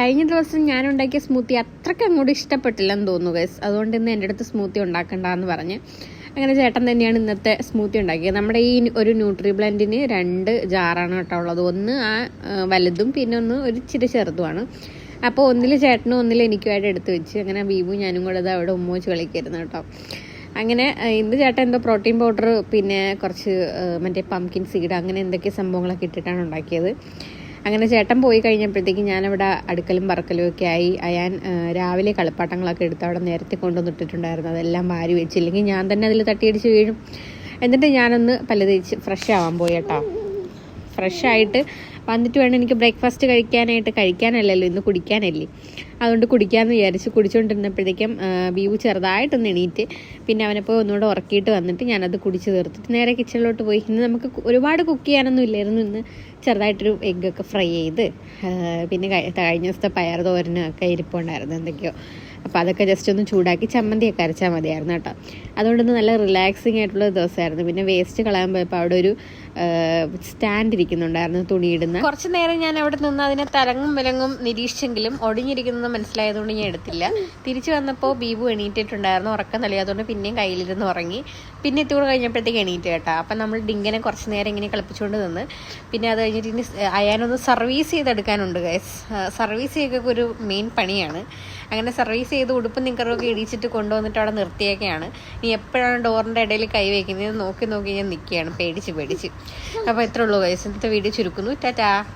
കഴിഞ്ഞ ദിവസം ഞാൻ ഉണ്ടാക്കിയ സ്മൂത്തി അത്രയ്ക്ക് അങ്ങോട്ട് ഇഷ്ടപ്പെട്ടില്ലെന്ന് തോന്നുന്നു ഗൈസ് അതുകൊണ്ട് ഇന്ന് എന്റെ അടുത്ത് സ്മൂത്തി ഉണ്ടാക്കണ്ടെന്ന് പറഞ്ഞ് അങ്ങനെ ചേട്ടൻ തന്നെയാണ് ഇന്നത്തെ സ്മൂത്തി ഉണ്ടാക്കിയത്. നമ്മുടെ ഈ ഒരു ന്യൂട്രി ബ്ലെൻഡിന് രണ്ട് ജാറാണ് കേട്ടോ ഉള്ളത്. ഒന്ന് ആ വലുതും പിന്നെ ഒന്ന് ഒരു ഇച്ചിരി ചെറുതുമാണ്. അപ്പോൾ ഒന്നിൽ ചേട്ടനും ഒന്നിൽ എനിക്കുമായിട്ട് എടുത്ത് വെച്ച് അങ്ങനെ ബീബു ഞാനും കൂടെ ഇത് അവിടെ ഉമ്മ വെച്ച് കളിക്കായിരുന്നു കേട്ടോ. അങ്ങനെ ഇന്ന് ചേട്ടൻ എന്തോ പ്രോട്ടീൻ പൗഡർ പിന്നെ കുറച്ച് മറ്റേ പംകിൻ സീഡ് അങ്ങനെ എന്തൊക്കെ സംഭവങ്ങളൊക്കെ ഇട്ടിട്ടാണ് ഉണ്ടാക്കിയത്. അങ്ങനെ ചേട്ടൻ പോയി കഴിഞ്ഞപ്പോഴത്തേക്ക് ഞാനവിടെ അടുക്കലും പറക്കലും ഒക്കെ ആയി. അയാൻ രാവിലെ കളിപ്പാട്ടങ്ങളൊക്കെ എടുത്ത് അവിടെ നേരത്തെ കൊണ്ടുവന്നിട്ടിട്ടുണ്ടായിരുന്നു അതെല്ലാം വാരി വെച്ചില്ലെങ്കിൽ ഞാൻ തന്നെ അതിൽ തട്ടിയടിച്ച് വീഴും. എന്നിട്ട് ഞാനൊന്ന് പല തേച്ച് ഫ്രഷ് ആവാൻ പോയി കേട്ടോ. ഫ്രഷ് ആയിട്ട് വന്നിട്ട് വേണം എനിക്ക് ബ്രേക്ക്ഫാസ്റ്റ് കഴിക്കാനായിട്ട്. കഴിക്കാനല്ലല്ലോ ഇന്ന് കുടിക്കാനല്ലേ. അതുകൊണ്ട് കുടിക്കാമെന്ന് വിചാരിച്ച് കുടിച്ചുകൊണ്ടിരുന്നപ്പോഴത്തേക്കും ബീവു ചെറുതായിട്ടൊന്ന് എണീറ്റ് പിന്നെ അവനെ ഒന്നുകൂടെ ഉറക്കിയിട്ട് വന്നിട്ട് ഞാനത് കുടിച്ച് തീർത്തിട്ട് നേരെ കിച്ചണിലോട്ട് പോയി. ഇന്ന് നമുക്ക് ഒരുപാട് കുക്ക് ചെയ്യാനൊന്നും ഇല്ലായിരുന്നു. ഇന്ന് ചെറുതായിട്ടൊരു എഗ്ഗൊക്കെ ഫ്രൈ ചെയ്ത് പിന്നെ കഴി- കഴിഞ്ഞ ദിവസത്തെ പയർ തോരനും ഒക്കെ ഇരിപ്പുണ്ടായിരുന്നു എന്തൊക്കെയോ. അപ്പോൾ അതൊക്കെ ജസ്റ്റ് ഒന്ന് ചൂടാക്കി ചമ്മന്തിയൊക്കെ അരച്ചാൽ മതിയായിരുന്നു കേട്ടോ. അതുകൊണ്ടൊന്ന് നല്ല റിലാക്സിങ് ആയിട്ടുള്ള ദിവസമായിരുന്നു. പിന്നെ വേസ്റ്റ് കളയാൻ പോയപ്പോൾ അവിടെ ഒരു സ്റ്റാൻഡ് ഇരിക്കുന്നുണ്ടായിരുന്നു തുണിയിടുന്ന കുറച്ച് നേരം ഞാൻ അവിടെ നിന്ന് അതിനെ തരങ്ങും വിലങ്ങും നിരീക്ഷിച്ചെങ്കിലും ഒടിഞ്ഞിരിക്കുന്നത് മനസ്സിലായതുകൊണ്ട് ഞാൻ എടുത്തില്ല. തിരിച്ചു വന്നപ്പോൾ ബീബു എണീറ്റിട്ടുണ്ടായിരുന്നു ഉറക്കം തെളിയാതുകൊണ്ട് പിന്നെയും കയ്യിലിരുന്ന് ഉറങ്ങി. പിന്നെ ഇത്തൂടെ കഴിഞ്ഞപ്പോഴത്തേക്ക് എണീറ്റ് കേട്ടോ. അപ്പം നമ്മൾ ഡിങ്കനെ കുറച്ച് നേരം ഇങ്ങനെ കളിപ്പിച്ചുകൊണ്ട് നിന്ന്. പിന്നെ അത് കഴിഞ്ഞിട്ട് ഇനി അയാനൊന്ന് സർവീസ് ചെയ്തെടുക്കാനുണ്ട് സർവീസ് ചെയ്യുക ഒരു മെയിൻ പണിയാണ്. അങ്ങനെ സർവീസ് ചെയ്ത് ഉടുപ്പും നിക്കറൊക്കെ ഇടിച്ചിട്ട് കൊണ്ടുവന്നിട്ട് അവിടെ നിർത്തിയൊക്കെയാണ് ഇനി എപ്പോഴാണ് ഡോറിന്റെ ഇടയിൽ കൈ വയ്ക്കുന്നത് നോക്കി നോക്കി ഞാൻ നിൽക്കുകയാണ് പേടിച്ച് പേടിച്ച്. അപ്പോൾ ഇത്രേ ഉള്ളൂ ഗൈസ് ഇന്നത്തെ വീഡിയോ ചുരുക്കുന്നു. ടാറ്റാ. 对呀